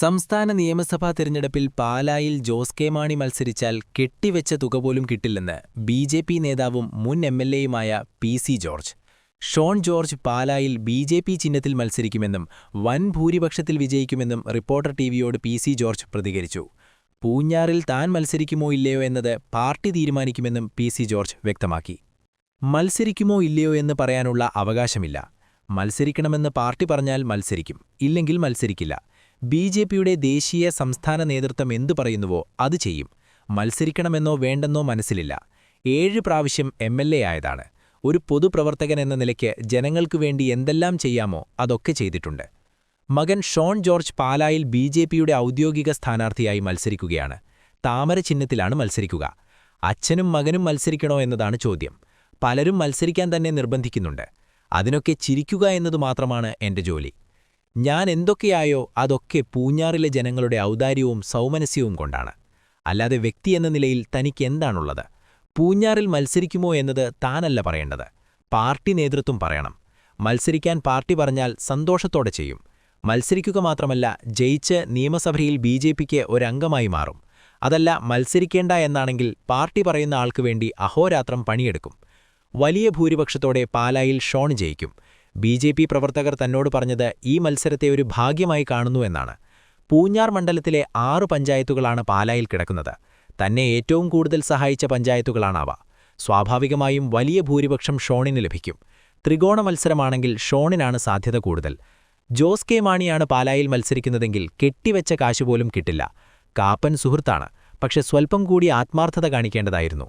സംസ്ഥാന നിയമസഭാ തിരഞ്ഞെടുപ്പിൽ പാലായിൽ ജോസ് കെ മാണി മത്സരിച്ചാൽ കെട്ടിവെച്ച തുക പോലും കിട്ടില്ലെന്ന് ബി ജെ പി നേതാവും മുൻ എം എൽ എയുമായ P C George. Shone George പാലായിൽ ബി ജെ പി ചിഹ്നത്തിൽ മത്സരിക്കുമെന്നും വൻ ഭൂരിപക്ഷത്തിൽ വിജയിക്കുമെന്നും റിപ്പോർട്ടർ ടിവിയോട് പി സി ജോർജ് പ്രതികരിച്ചു. പൂഞ്ഞാറിൽ താൻ മത്സരിക്കുമോ ഇല്ലയോ എന്നത് പാർട്ടി തീരുമാനിക്കുമെന്നും പി സി ജോർജ് വ്യക്തമാക്കി. മത്സരിക്കുമോ ഇല്ലയോ എന്ന് പറയാനുള്ള അവകാശമില്ല. മത്സരിക്കണമെന്ന് പാർട്ടി പറഞ്ഞാൽ മത്സരിക്കും ഇല്ലെങ്കിൽ മത്സരിക്കില്ല. ബി ജെ പിയുടെ ദേശീയ സംസ്ഥാന നേതൃത്വം എന്തു പറയുന്നുവോ അത് ചെയ്യും. മത്സരിക്കണമെന്നോ വേണ്ടെന്നോ മനസ്സിലില്ല. ഏഴ് പ്രാവശ്യം എം എൽ എ ആയതാണ്. ഒരു പൊതുപ്രവർത്തകൻ എന്ന നിലയ്ക്ക് ജനങ്ങൾക്കു വേണ്ടി എന്തെല്ലാം ചെയ്യാമോ അതൊക്കെ ചെയ്തിട്ടുണ്ട്. മകൻ ഷോൺ ജോർജ് പാലായിൽ ബി ജെ പിയുടെ ഔദ്യോഗിക സ്ഥാനാർത്ഥിയായി മത്സരിക്കുകയാണ്. താമര ചിഹ്നത്തിലാണ് മത്സരിക്കുക. അച്ഛനും മകനും മത്സരിക്കണോ എന്നതാണ് ചോദ്യം. പലരും മത്സരിക്കാൻ തന്നെ നിർബന്ധിക്കുന്നുണ്ട്. അതിനൊക്കെ ചിരിക്കുക എന്നതു മാത്രമാണ് എന്റെ ജോലി. ഞാൻ എന്തൊക്കെയായോ അതൊക്കെ പൂഞ്ഞാറിലെ ജനങ്ങളുടെ ഔദാര്യവും സൗമനസ്യവും കൊണ്ടാണ്. അല്ലാതെ വ്യക്തി എന്ന നിലയിൽ തനിക്ക് എന്താണുള്ളത് പൂഞ്ഞാറിൽ മത്സരിക്കുമോ എന്നത് താനല്ല പറയേണ്ടത്. പാർട്ടി നേതൃത്വം പറയണം. മത്സരിക്കാൻ പാർട്ടി പറഞ്ഞാൽ സന്തോഷത്തോടെ ചെയ്യും. മത്സരിക്കുക മാത്രമല്ല ജയിച്ച് നിയമസഭയിൽ ബി ജെ പിക്ക് ഒരംഗമായി മാറും. അതല്ല മത്സരിക്കേണ്ട എന്നാണെങ്കിൽ പാർട്ടി പറയുന്ന ആൾക്ക് വേണ്ടി അഹോരാത്രം പണിയെടുക്കും. വലിയ ഭൂരിപക്ഷത്തോടെ പാലായിൽ ഷോൺ ജയിക്കും. ബി ജെ പി പ്രവർത്തകർ തന്നോട് പറഞ്ഞത് ഈ മത്സരത്തെ ഒരു ഭാഗ്യമായി കാണുന്നുവെന്നാണ് പൂഞ്ഞാർ മണ്ഡലത്തിലെ ആറ് പഞ്ചായത്തുകളാണ് പാലായിൽ കിടക്കുന്നത്. തന്നെ ഏറ്റവും കൂടുതൽ സഹായിച്ച പഞ്ചായത്തുകളാണവ. സ്വാഭാവികമായും വലിയ ഭൂരിപക്ഷം ഷോണിന് ലഭിക്കും. ത്രികോണ മത്സരമാണെങ്കിൽ ഷോണിനാണ് സാധ്യത കൂടുതൽ. ജോസ് കെ മാണിയാണ് പാലായിൽ മത്സരിക്കുന്നതെങ്കിൽ കെട്ടിവെച്ച കാശുപോലും കിട്ടില്ല. കാപ്പൻ സുഹൃത്താണ്. പക്ഷെ സ്വൽപ്പം കൂടി ആത്മാർത്ഥത കാണിക്കേണ്ടതായിരുന്നു.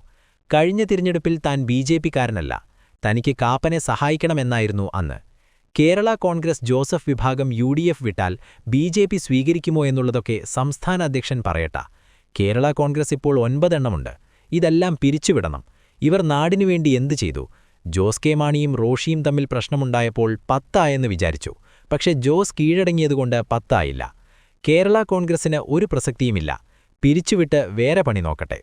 കഴിഞ്ഞ തിരഞ്ഞെടുപ്പിൽ താൻ ബി ജെ പിക്കാരനല്ല തനിക്ക് കാപ്പനെ സഹായിക്കണമെന്നായിരുന്നു അന്ന്. കേരള കോൺഗ്രസ് ജോസഫ് വിഭാഗം യു ഡി എഫ് വിട്ടാൽ ബി ജെ പി സ്വീകരിക്കുമോ എന്നുള്ളതൊക്കെ സംസ്ഥാന അധ്യക്ഷൻ പറയട്ട. കേരള കോൺഗ്രസ് ഇപ്പോൾ ഒൻപതെണ്ണമുണ്ട്. ഇതെല്ലാം പിരിച്ചുവിടണം. ഇവർ നാടിനു വേണ്ടി എന്തു ചെയ്തു? ജോസ് കെ മാണിയും റോഷിയും തമ്മിൽ പ്രശ്നമുണ്ടായപ്പോൾ പത്തായെന്ന് വിചാരിച്ചു. പക്ഷേ ജോസ് കീഴടങ്ങിയതുകൊണ്ട് പത്തായില്ല. കേരള കോൺഗ്രസിന് ഒരു പ്രസക്തിയുമില്ല. പിരിച്ചുവിട്ട് വേറെ പണി നോക്കട്ടെ.